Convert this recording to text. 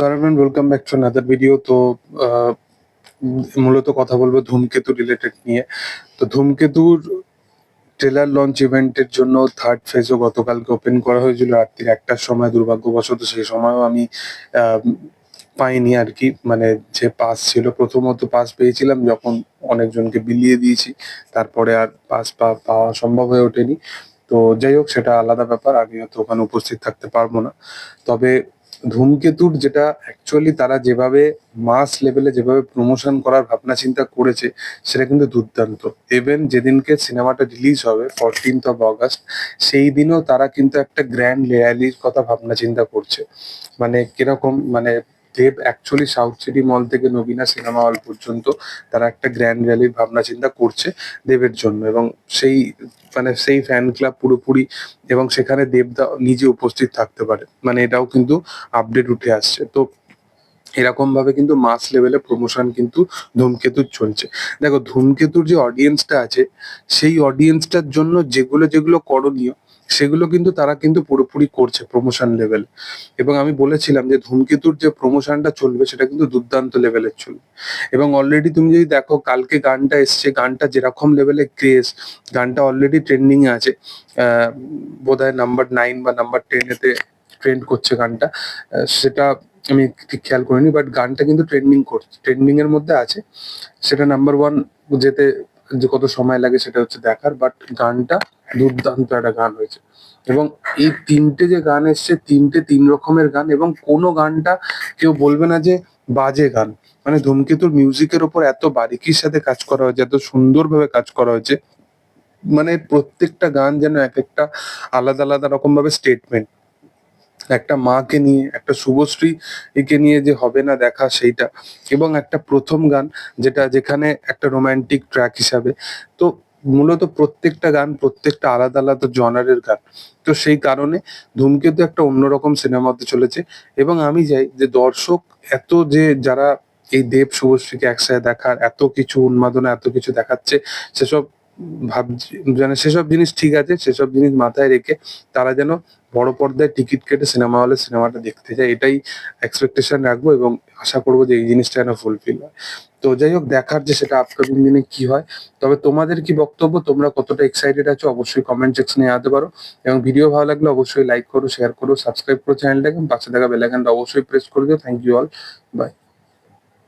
Sir welcome back to another video তো মূলত কথা বলব ধূমকেতু রিলেটেড নিয়ে। তো ধূমকেতুর ট্রেলার লঞ্চ ইভেন্টের জন্য থার্ড ফেজও গতকালকে ওপেন করা হয়েছিল রাত্রির একটার সময়, দুর্ভাগ্যবশত সেই সময়ও আমি পাইনি আর কি। মানে যে পাস ছিল, প্রথমত পাস পেয়েছিলাম যখন অনেকজনকে বিলিয়ে দিয়েছি, তারপরে আর পাস পাওয়া সম্ভব হয়ে ওঠেনি। তো যাই হোক, সেটা আলাদা ব্যাপার আমি হয়তো ওখানে উপস্থিত থাকতে পারব না। তবে ধূমকেতুর যেটা অ্যাকচুয়ালি তারা যেভাবে মাস লেভেলে যেভাবে প্রমোশন করার ভাবনা চিন্তা করেছে, সেটা কিন্তু দুর্দান্ত। ইভেন যেদিনকে সিনেমাটা রিলিজ হবে ফোরটিন্থ অফ অগাস্ট সেই দিনও তারা কিন্তু একটা গ্র্যান্ড র্যালির কথা ভাবনা চিন্তা করছে। মানে কীরকম মানে দেব অ্যাকচুয়ালি সাউথ সিটি মল থেকে নবীনা সিনেমা হল পর্যন্ত তারা একটা গ্র্যান্ড র্যালির ভাবনা চিন্তা করছে দেবের জন্য এবং সেই মানে সেই ফ্যান ক্লাব পুরোপুরি এবং সেখানে দেবদা নিজে উপস্থিত থাকতে পারে। মানে এটাও কিন্তু আপডেট উঠে আসছে। তো এরকম ভাবে কিন্তু মাস লেভেলে প্রমোশন কিন্তু ধূমকেতুর চলছে। দেখো ধূমকেতুর যে অডিয়েন্সটা আছে, সেই অডিয়েন্সটার জন্য যেগুলো যেগুলো করণীয় সেগুলো কিন্তু তারা কিন্তু পুরোপুরি করছে প্রমোশন লেভেল এবং আমি বলেছিলাম যে ধূমকেতুর যে প্রমোশনটা চলবে সেটা কিন্তু দুর্দান্ত লেভেলের চলবে। এবং অলরেডি তুমি যদি দেখো কালকে গানটা এসছে গানটা যেরকম লেভেলে ক্রেজ গানটা অলরেডি ট্রেন্ডিং এ আছে। আহ, বোধহয় নাম্বার নাইন বা নাম্বার টেনেতে ট্রেন্ড করছে গানটা। সেটা আমি ঠিক খেয়াল করিনি বাট গানটা কিন্তু ট্রেন্ডিং করছে ট্রেন্ডিং এর মধ্যে আছে। সেটা নাম্বার ওয়ান যেতে যে কত সময় লাগে সেটা হচ্ছে দেখার বাট গানটা দুর্দান্ত একটা গান হয়েছে। এবং এই তিনটে যে গান এসছে, তিনটে তিন রকমের গান এবং কোনো গানটা কেউ বলবে না যে বাজে গান। মানে ধূমকেতুর মিউজিকের ওপর এত বারিকির সাথে কাজ করা হয়েছে, এত সুন্দরভাবে কাজ করা হয়েছে। মানে প্রত্যেকটা গান যেন এক একটা আলাদা আলাদা রকম ভাবে স্টেটমেন্ট একটা মাকে নিয়ে, একটা শুভশ্রী একে নিয়ে যে হবে না দেখা সেইটা। এবং একটা প্রথম গান যেটা যেখানে একটা রোমান্টিক ট্র্যাক হিসাবে। তো মূলত প্রত্যেকটা গান, প্রত্যেকটা আলাদা আলাদা জনারের গান। তো সেই কারণে ধূমকেতু একটা অন্যরকম সিনেমা হতে চলেছে এবং আমি চাই যে দর্শক এত যে যারা এই দেব শুভশ্রীকে একসাথে দেখার, এত কিছু উন্মাদনা, এত কিছু দেখাচ্ছে, সেসব ভাবছি সেসব জিনিস ঠিক আছে, সেসব জিনিস মাথায় রেখে তারা যেন বড় পর্দায় টিকিট কেটে সিনেমা হলে সিনেমাটা দেখতে যায়, এটাই এক্সপেকটেশন রাখব এবং আশা করব যে এই জিনিসটা যেন ফুলফিল হয়। তো যাই হোক, দেখার যে সেটা আপকামিং দিনে কি হয়, তবে তোমাদের কি বক্তব্য, তোমরা কতটা এক্সাইটেড আছো অবশ্যই কমেন্ট সেকশনে জানাতে পারো এবং ভিডিও ভালো লাগলে অবশ্যই লাইক করো শেয়ার করো সাবস্ক্রাইব করো চ্যানেলটাকে পাশে থাকা বেল আইকনটা অবশ্যই প্রেস করে দিও। Thank you all by